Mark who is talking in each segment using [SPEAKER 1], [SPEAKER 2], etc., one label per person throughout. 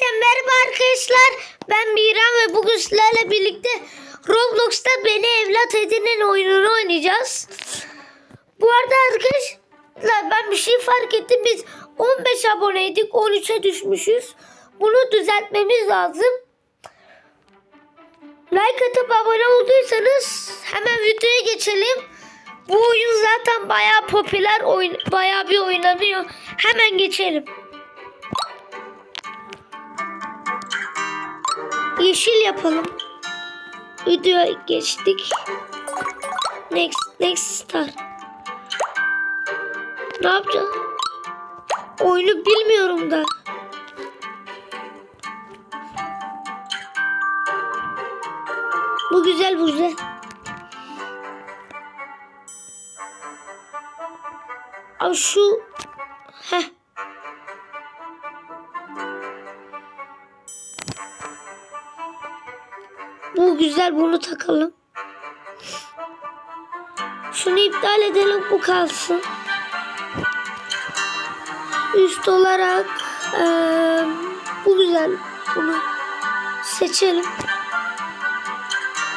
[SPEAKER 1] Herkese merhaba arkadaşlar. Ben Miran ve bugün sizlerle birlikte Roblox'ta Beni Evlat Edinin oyununu oynayacağız. Bu arada arkadaşlar ben bir şey fark ettim. Biz 15 aboneydik 13'e düşmüşüz. Bunu düzeltmemiz lazım. Like atıp abone olduysanız hemen videoya geçelim. Bu oyun zaten bayağı popüler, oyun, bayağı bir oynanıyor. Hemen geçelim. Yeşil yapalım. Videoya geçtik. Next, next start. Ne yapacağız? Oyunu bilmiyorum da. Bu güzel bu güzel. Abi şu güzel bunu takalım. Şunu iptal edelim bu kalsın. Üst olarak eee, bu güzel bunu seçelim.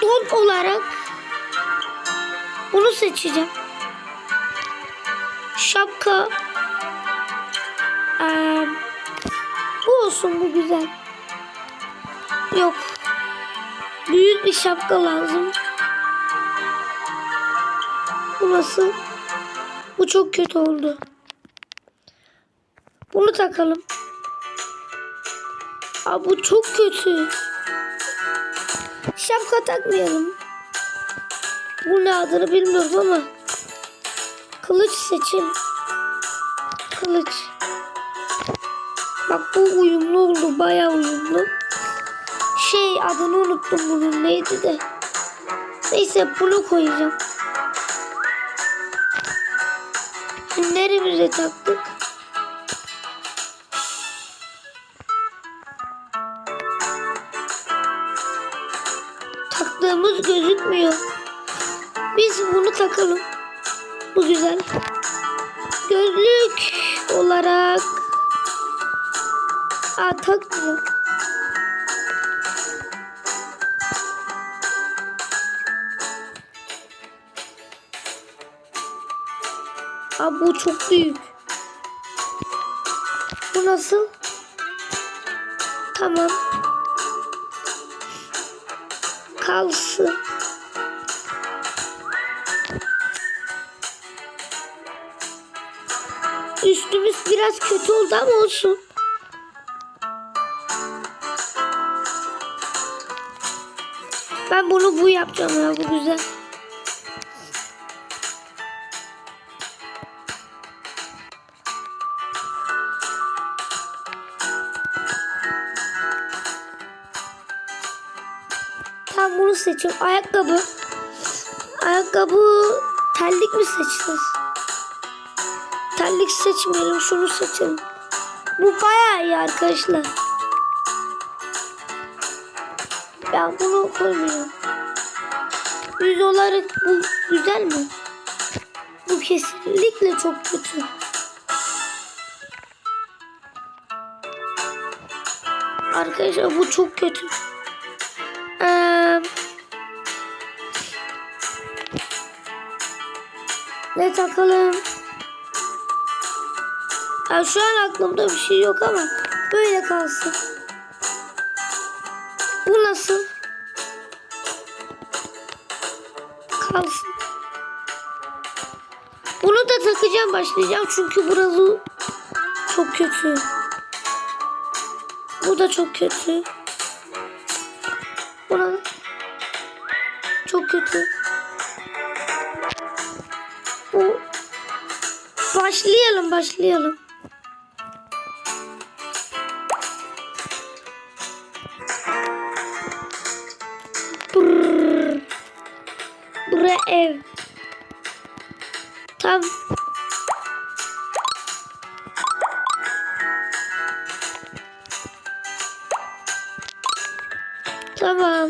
[SPEAKER 1] Don olarak bunu seçeceğim. Şapka eee, bu olsun bu güzel. Yok. Büyük bir şapka lazım. Bu nasıl? Bu çok kötü oldu. Bunu takalım. Aa, bu çok kötü. Şapka takmayalım. Bu ne adını bilmiyorum ama. Kılıç seçelim. Kılıç. Bak bu uyumlu oldu. Bayağı uyumlu. Şey adını unuttum bunun neydi de. Neyse bunu koyacağım. Neremize taktık? Taktığımız gözükmüyor. Biz bunu takalım. Bu güzel. Gözlük olarak Aa takmıyor. Aa bu çok büyük. Bu nasıl? Tamam. Kalsın. Üstümüz biraz kötü oldu ama olsun. Ben bunu bu yapacağım ya bu güzel. Tam bunu seçiyorum. Ayakkabı. Ayakkabı terlik mi seçeceğiz? Terlik seçmeyelim. Şunu seçelim. Bu bayağı iyi arkadaşlar. Ben bunu koymuyorum. Yüz olarak bu güzel mi? Bu kesinlikle çok kötü. Arkadaşlar bu çok kötü. Ne takalım? Ya şu an aklımda bir şey yok ama böyle kalsın. Bu nasıl? Kalsın. Bunu da takacağım başlayacağım çünkü burası çok kötü. Bu da çok kötü. Buna çok kötü. Bu başlayalım başlayalım. Brrr. Bura ev. Tam. Tamam.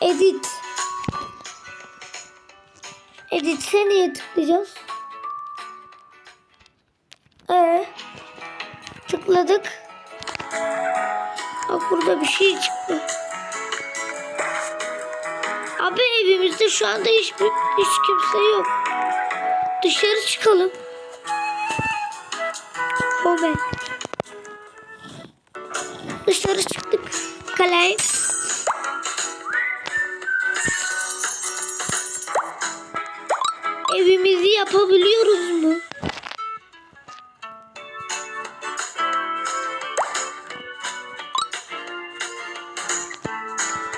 [SPEAKER 1] Edit. Edit'e niye tıklayacağız? Ee, tıkladık. Bak burada bir şey çıktı. Abi evimizde şu anda hiçbir hiç kimse yok. Dışarı çıkalım. Home. Dışarı çıktık. Kalay. Yapabiliyoruz mu?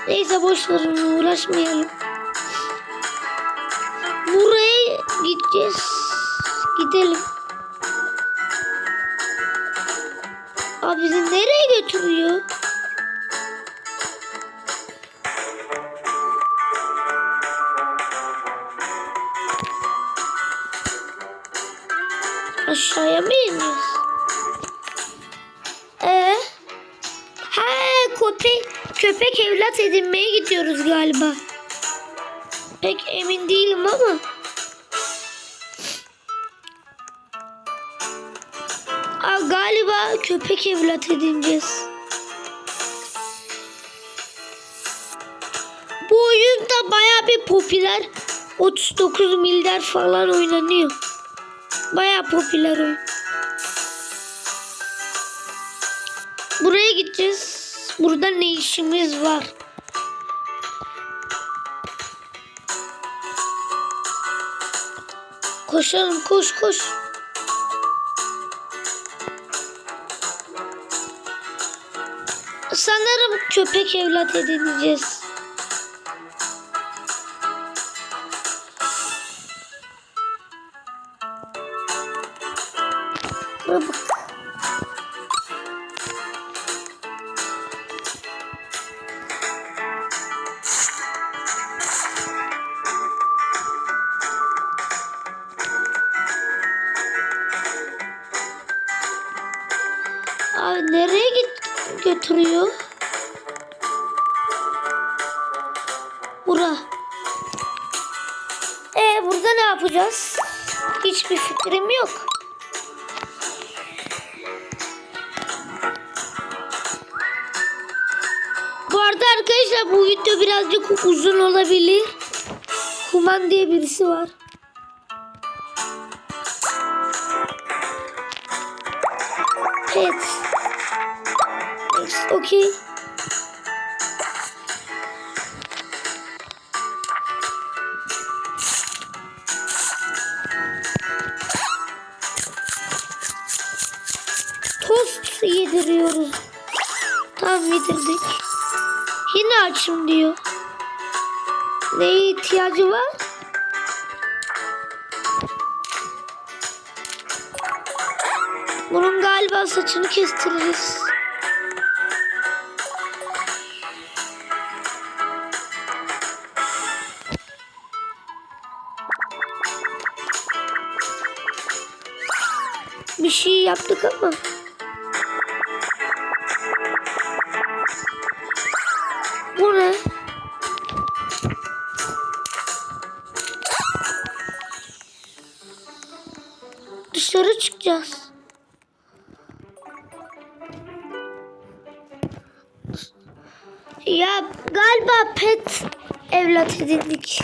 [SPEAKER 1] Neyse boş verin uğraşmayalım. Buraya gideceğiz. Gidelim. Abi bizi nereye götürüyor? Aşağıya mı iniyoruz? Ee? He köpek, köpek evlat edinmeye gidiyoruz galiba. Pek emin değilim ama. Aa, galiba köpek evlat edineceğiz. Bu oyun da baya bir popüler. 39 milyar falan oynanıyor. Baya popüler oyun. Buraya gideceğiz. Burada ne işimiz var? Koşalım koş koş. Sanırım köpek evlat edineceğiz. Abi nereye git götürüyor? Bura. E burada ne yapacağız? Hiçbir fikrim yok. Arkadaşlar bu video birazcık uzun olabilir. Human diye birisi var. Evet. Okay. Tost yediriyoruz. Tamam yedirdik. Yine açım diyor. Neye ihtiyacı var? Bunun galiba saçını kestiririz. Bir şey yaptık ama. Dışarı çıkacağız. Ya galiba pet evlat edindik.